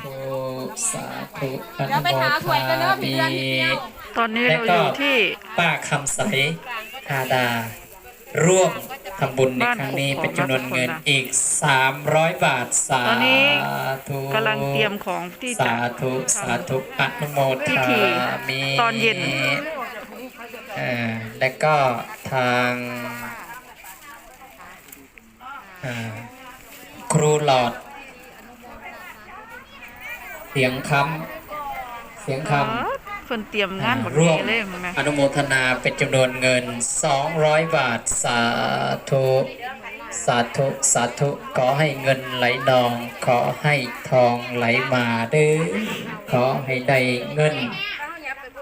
ธุสาธุเดี๋ยวไปหาหวยกันเนอะพี่เดือนพี่เดียว ตอนนี้เราอยู่ที่ ป้าคำใสธาดา ร่วมทำบุญในครั้งนี้บ้านเป็นจำนวนเงินของนะอีก 300 บาทสาตอนนี้ ธุกำลังเตรียมของที่จะ สาธุสาธุอนุโมทพิธีามีตอนเย็น เอ่อและก็ทางอ่าครูหลอด เสียงคำเสียงคำคนเตรียมงานหมดร่วมเลยมั้งนะอนุโมทนาเป็นจำนวนเงิน 200 บาทสาธุสาธุสาธุขอให้เงินไหลนอง ขอให้ทองไหลมาเด้อขอให้ได้เงิน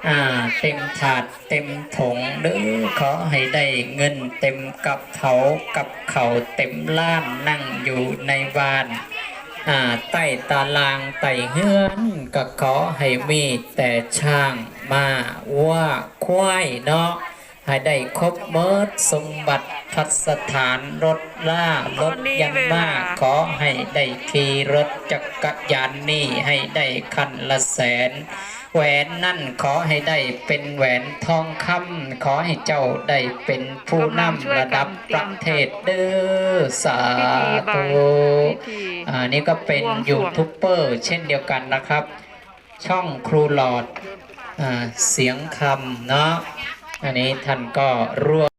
อ่าเต็มถาดเต็มถุงเด้อขอให้ได้เงินเต็มกับเขากับเขาเต็มล้านนั่งอยู่ในบ้าน อาไต่ตารางไต่เฮือนก็ขอให้มีแต่ช่างมาว่าควายเนาะให้ได้ครบเมิดสมบัติพัสถานรถล่ารถยันมาขอให้ได้ขี่รถจักรยานนี่ให้ได้คันละแสน แหวนนั่นขอให้ได้เป็นแหวนทองคำขอให้เจ้าได้เป็นผู้นำระดับประเทศเด้อสาพิธีบายธุพิธีอ่านี่ก็เป็นบวงสรวงยูทูบเบอร์เช่นเดียวกันนะครับ ช่องครูหลอดอ่าเสียงคำเนาะอันนี้ท่านก็ร่วม